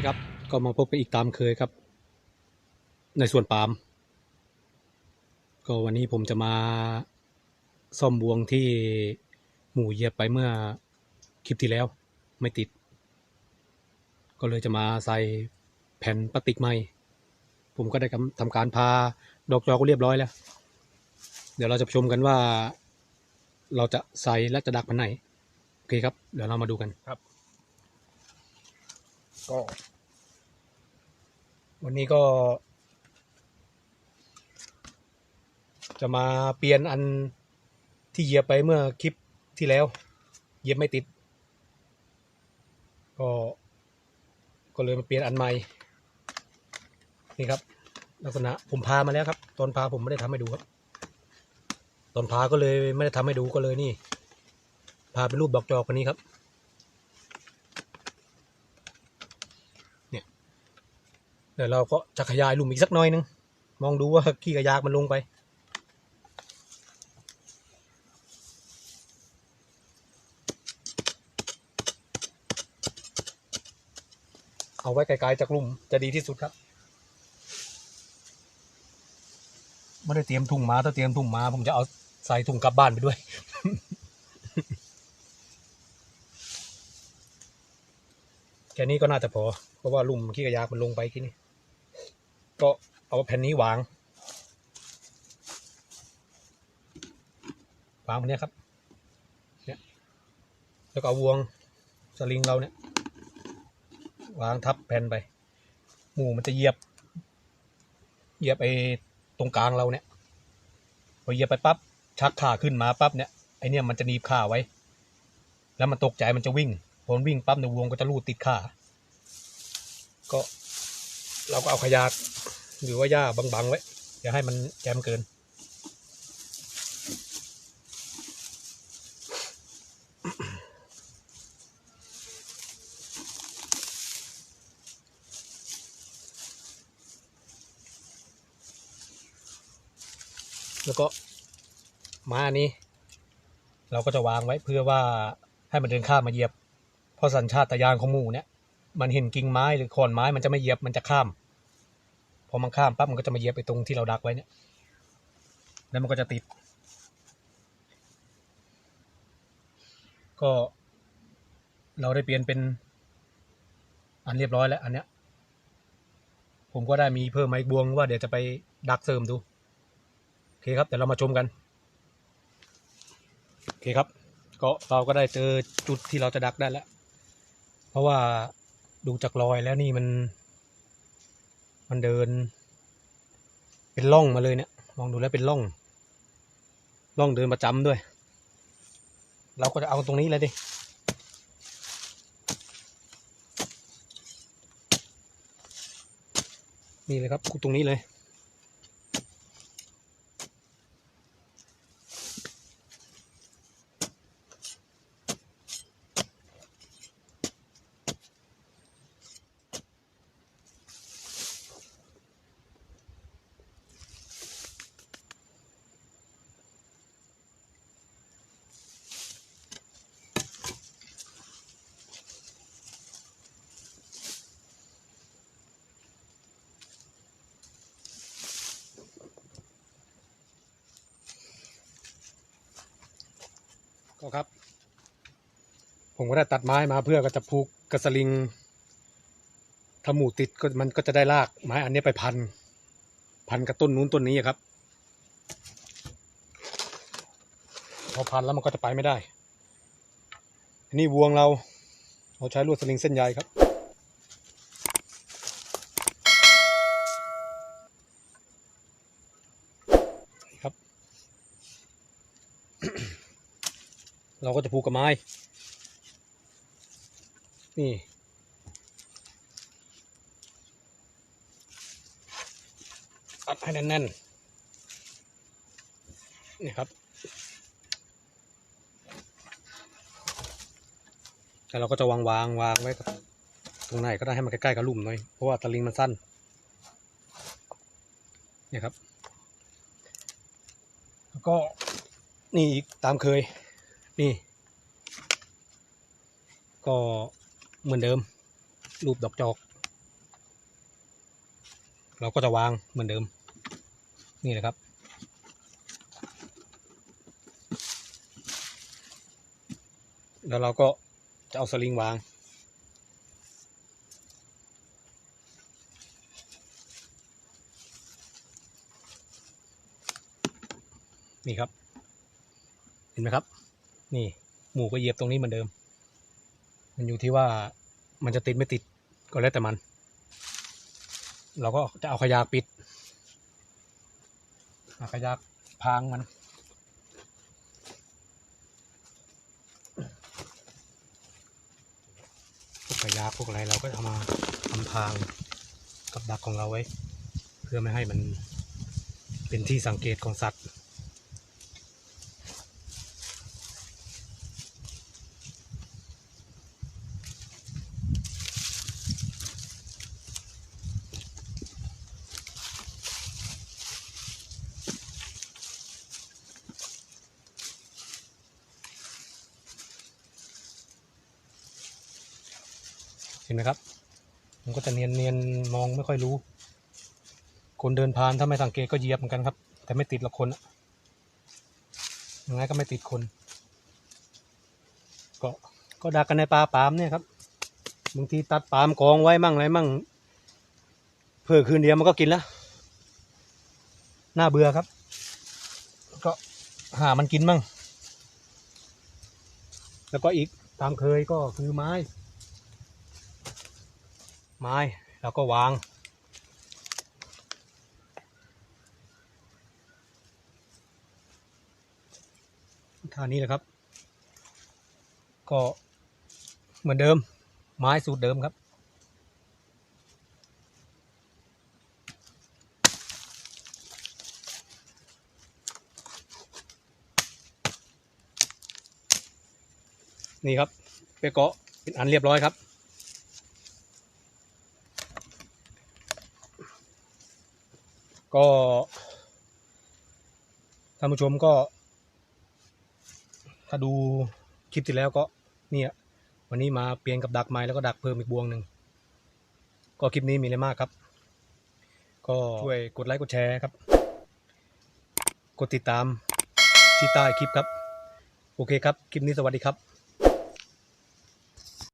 ดีครับ ก็มาพบกันอีกตามเคยครับ ในส่วนปาล์มก็วันนี้ผมจะมาซ่อมบวงที่หมู่เหยียบไปเมื่อคลิปที่แล้วไม่ติด ก็เลยจะมาใส่แผ่นพลาสติกใหม่ ผมก็ได้ทำการพาดอกจอก็เรียบร้อยแล้ว เดี๋ยวเราจะชมกันว่า เราจะใส่และจะดักพันไหนโอเคครับ เดี๋ยวเรามาดูกัน ก็ วันนี้ก็ จะมาเปลี่ยนอันที่เหยียบไปเมื่อคลิปที่แล้วเหยียบไม่ติด ก็ก็เลยมาเปลี่ยนอันใหม่นี่ครับ ลักษณะผมพามาแล้วครับ ตอนพาผมไม่ได้ทำให้ดูครับ ตอนพาก็เลยไม่ได้ทำให้ดูก็เลยนี่ พาเป็นรูปดอกจอกคนนี้ครับ ดี๋ยวเราก็จะขยายหลุมอีกสักหน่อยนึง มองดูว่าขี้กระยากมันลงไป เอาไว้ไกลๆจากหลุมจะดีที่สุดครับไม่ได้เตรียมถุงมาถ้าเตรียมถุงมาผมจะเอาใส่ถุงกลับบ้านไปด้วยแค่นี้ก็น่าจะพอ เพราะว่าลุ่มขี้กระยากมันลงไปที่นี่ ก็เอาแผ่นนี้วาง วางบนนี้ครับเนี่ยแล้วก็เอาวงสลิงเราเนี่ยวางทับแผ่นไป หมูมันจะเหยียบ เหยียบไอ้ตรงกลางเราเนี่ยพอเหยียบไปปั๊บชักขาขึ้นมาปั๊บเนี่ยไอเนี่ยมันจะหนีบขาไว้ แล้วมันตกใจมันจะวิ่งพอวิ่งปั๊บในวงก็จะลูดติดขาก็ เราก็เอาขยะหรือว่าหญ้าบังๆไว้อย่าให้มันแจมเกิน แล้วก็ม้านนี้ เราก็จะวางไว้เพื่อว่าให้มันเดินข้ามมาเหยียบ เพราะสัญชาตญาณของหมูเนี่ย มันเห็นกิ่งไม้หรือขอนไม้มันจะไม่เหยียบมันจะข้าม พอมันข้ามปั๊บมันก็จะมาเหยียบไปตรงที่เราดักไว้เนี่ย แล้วมันก็จะติด ก็เราได้เปลี่ยนเป็น อันเรียบร้อยแล้วอันเนี้ย ผมก็ได้มีเพิ่มไมาอีกบวงว่าเดี๋ยวจะไปดักเสริมดู โอเคครับเดี๋ยวเรามาชมกัน โอเคครับ ก็เราก็ได้เจอจุดที่เราจะดักได้แล้ว เพราะว่าดูจากรอยแล้วนี่มัน มันเดิน เป็นล่องมาเลยเนี่ยมองดูแล้วเป็นล่องล่องเดินประจำด้วย เราก็จะเอาตรงนี้เลยดินี่เลยครับกูตรงนี้เลย ผมก็ได้ตัดไม้มาเพื่อก็จะผูกกระสลิงถ้าหมูติดก็มันก็จะได้ลากไม้อันนี้ไปพัน พันกับต้นนู้นต้นนี้ครับ พอพันแล้วมันก็จะไปไม่ได้นนี้วงเรา เราใช้ลวดสลิงเส้นใยครับ ครับ เราก็จะผูกกับไม้ นี่อัดให้แน่นๆนี่ครับ แล้วเราก็จะวางวางวางไว้ตรงไหนก็ได้ให้มันใกล้ๆกับลุ่มหน่อย เพราะว่าตะลิงมันสั้นเนี่ยครับ แล้วก็นี่อีกตามเคย นี่ ก็ เหมือนเดิม รูปดอกจอก เราก็จะวางเหมือนเดิม นี่แหละครับ แล้วเราก็จะเอาสลิงวางนี่ครับ เห็นไหมครับ นี่หมูก็เหยียบตรงนี้เหมือนเดิม มันอยู่ที่ว่ามันจะติดไม่ติดก็แล้วแต่มัน เราก็จะเอาขยากปิดเอาขยากพรางมันพวกขยะพวกอะไรเราก็เอามาทำทางกับดักของเราไว้ เพื่อไม่ให้มันเป็นที่สังเกตของสัตว์ ห็นไหมครับ มันก็จะเนียนเนียนมองไม่ค่อยรู้ คนเดินผ่านถ้าไม่สังเกตก็เหยียบเหมือนกันครับ แต่ไม่ติดหรอกคนอะยังไงก็ไม่ติดคน ก็ก็ดักกันในป่าปามเนี่ยครับบางทีตัดปามกองไว้มั่งอะไรมั่งเพื่อคืนเดียวมันก็กินแล้วน่าเบื่อครับ ก็หามันกินมั่งแล้วก็อีกตามเคยก็คือไม้ ไม้แล้วก็วาง ท่านี้แหละครับ ก็เหมือนเดิม ไม้สูตรเดิมครับนี่ครับไปเกาะเป็นอันเรียบร้อยครับ ก็ท่านผู้ชมก็ ถ้าดูคลิปที่แล้วก็เนี่ยวันนี้มาเปลี่ยนกับดักไม้แล้วก็ดักเพิ่มอีกบวงหนึ่งก็คลิปนี้มีอะไรมากครับ ก็ช่วยกดไลค์กดแชร์ครับ กดติดตามที่ใต้คลิปครับ โอเคครับ คลิปนี้สวัสดีครับ